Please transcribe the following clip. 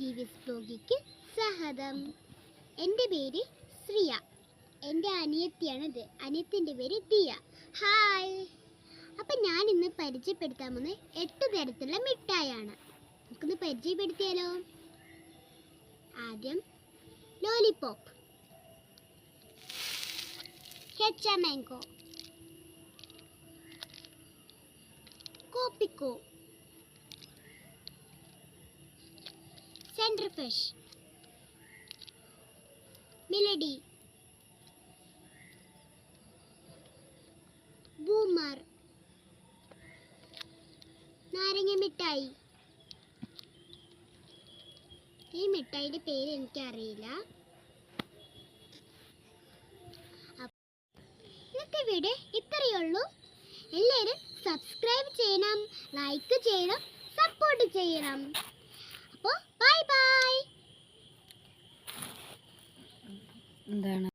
T V ബ്ലോഗിക്ക് സ്വാഗതം. എന്റെ പേര് ശ്രിയ. എന്റെ അനിയത്തിയാണിത്. അനിയത്തിന്റെ പേര് ദിയ. ഹായ്. അപ്പം ഞാൻ ഇന്ന് പരിചയപ്പെടുത്താൻ പോകുന്നത് എട്ട് തരത്തിലുള്ള മിഠായാണ് നമുക്കൊന്ന് പരിചയപ്പെടുത്തിയാലോ? ആദ്യം lollipop. ഹെച്ച mango Kopiko. Central fish Melody Boomer നാരങ്ങ മിഠായി. ഈ മിഠായിയുടെ പേര് എനിക്കറിയില്ല. ഇന്നത്തെ വീഡിയോ ഇത്രയേ ഉള്ളൂ. എല്ലാവരും സബ്സ്ക്രൈബ് ചെയ്യണം ലൈക്ക് ചെയ്യണം സപ്പോർട്ട് ചെയ്യണം. അപ്പോൾ ബൈ ബൈ എന്താണ്?